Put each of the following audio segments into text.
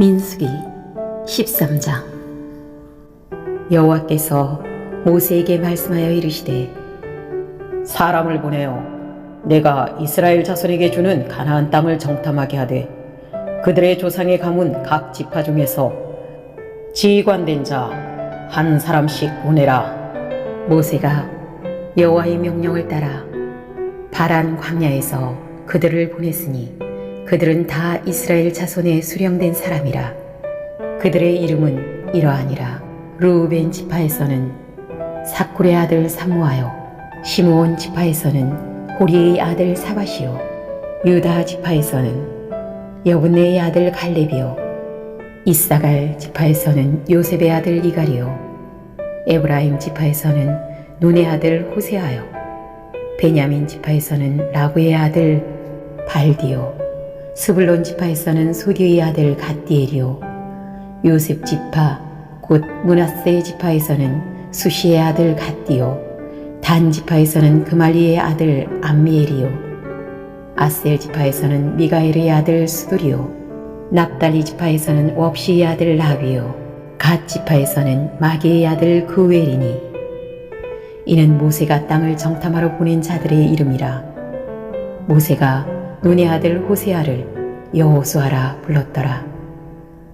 민수기 13장. 여호와께서 모세에게 말씀하여 이르시되 사람을 보내어 내가 이스라엘 자손에게 주는 가나안 땅을 정탐하게 하되 그들의 조상의 가문 각 지파 중에서 지휘관된 자 한 사람씩 보내라. 모세가 여호와의 명령을 따라 바란 광야에서 그들을 보냈으니 그들은 다 이스라엘 자손의 수령된 사람이라. 그들의 이름은 이러하니라. 루우벤 지파에서는 사쿨의 아들 사무하여 시므온 지파에서는 호리의 아들 사바시요 유다 지파에서는 여분네의 아들 갈렙이요 이사갈 지파에서는 요셉의 아들 이갈이요 에브라임 지파에서는 눈의 아들 호세하여 베냐민 지파에서는 라브의 아들 발디요 스불론 지파에서는 소디의 아들 갓디엘이요. 요셉 지파 곧 문하세 지파에서는 수시의 아들 갓디요. 단 지파에서는 그말리의 아들 암미엘이요. 아셀 지파에서는 미가엘의 아들 수두리요. 납달리 지파에서는 웁시의 아들 라비요. 갓 지파에서는 마게의 아들 그웰이니. 이는 모세가 땅을 정탐하러 보낸 자들의 이름이라. 모세가 눈의 아들 호세아를 여호수아라 불렀더라.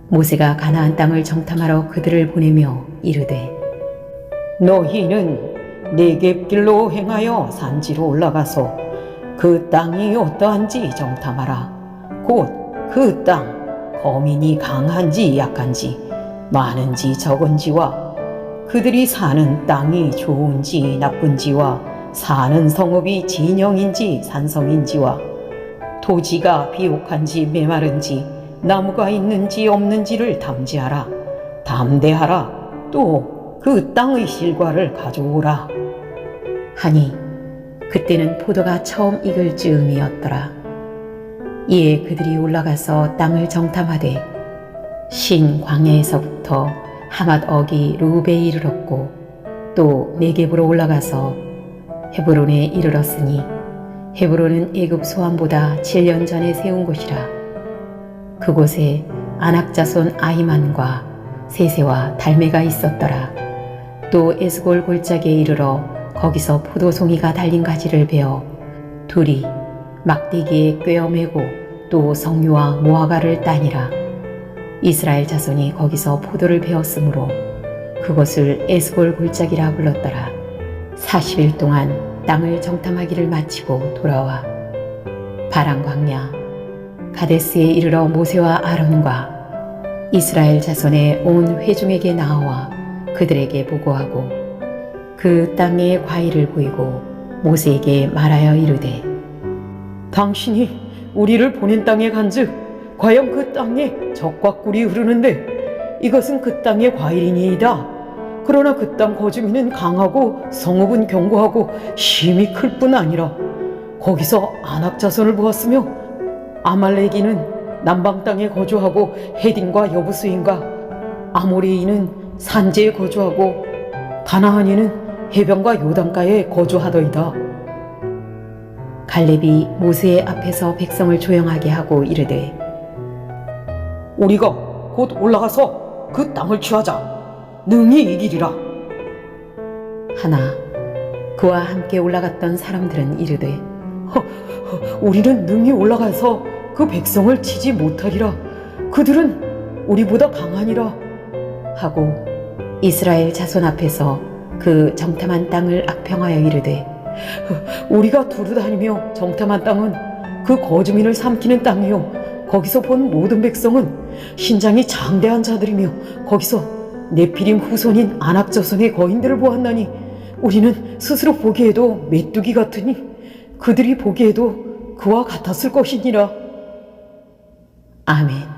모세가 가나안 땅을 정탐하러 그들을 보내며 이르되 너희는 내겝길로 행하여 산지로 올라가서 그 땅이 어떠한지 정탐하라. 곧 그 땅 거민이 강한지 약한지 많은지 적은지와 그들이 사는 땅이 좋은지 나쁜지와 사는 성읍이 진영인지 산성인지와 토지가 비옥한지 메마른지 나무가 있는지 없는지를 담지하라. 담대하라. 또 그 땅의 실과를 가져오라. 하니 그때는 포도가 처음 익을 즈음이었더라. 이에 그들이 올라가서 땅을 정탐하되 신 광야에서부터 하맛 어기 루베에 이르렀고 또 네겝으로 올라가서 헤브론에 이르렀으니 헤브론은 애굽 소환보다 7년 전에 세운 곳이라. 그곳에 안악자손 아히만과 세세와 달메가 있었더라. 또 에스골 골짜기에 이르러 거기서 포도송이가 달린 가지를 베어 둘이 막대기에 꿰어매고 또 성류와 모아가를 따니라. 이스라엘 자손이 거기서 포도를 베었으므로 그것을 에스골 골짜기라 불렀더라. 40일 동안 땅을 정탐하기를 마치고 돌아와 바람 광야 가데스에 이르러 모세와 아론과 이스라엘 자손의 온 회중에게 나와 그들에게 보고하고 그 땅의 과일을 보이고 모세에게 말하여 이르되 당신이 우리를 보낸 땅에 간즉 과연 그 땅에 적과 꿀이 흐르는데 이것은 그 땅의 과일이니이다. 그러나 그 땅 거주민은 강하고 성읍은 견고하고 힘이 클 뿐 아니라 거기서 안악 자손을 보았으며 아말레기는 남방 땅에 거주하고 헤딘과 여부스인과 아모리인은 산지에 거주하고 가나안인은 해변과 요단가에 거주하더이다. 갈렙이 모세의 앞에서 백성을 조용하게 하고 이르되 우리가 곧 올라가서 그 땅을 취하자. 능히 이기리라. 하나 그와 함께 올라갔던 사람들은 이르되 우리는 능히 올라가서 그 백성을 치지 못하리라. 그들은 우리보다 강하니라. 하고 이스라엘 자손 앞에서 그 정탐한 땅을 악평하여 이르되 우리가 두루 다니며 정탐한 땅은 그 거주민을 삼키는 땅이요. 거기서 본 모든 백성은 신장이 장대한 자들이며 거기서 네피림 후손인 안악자손의 거인들을 보았나니 우리는 스스로 보기에도 메뚜기 같으니 그들이 보기에도 그와 같았을 것이니라. 아멘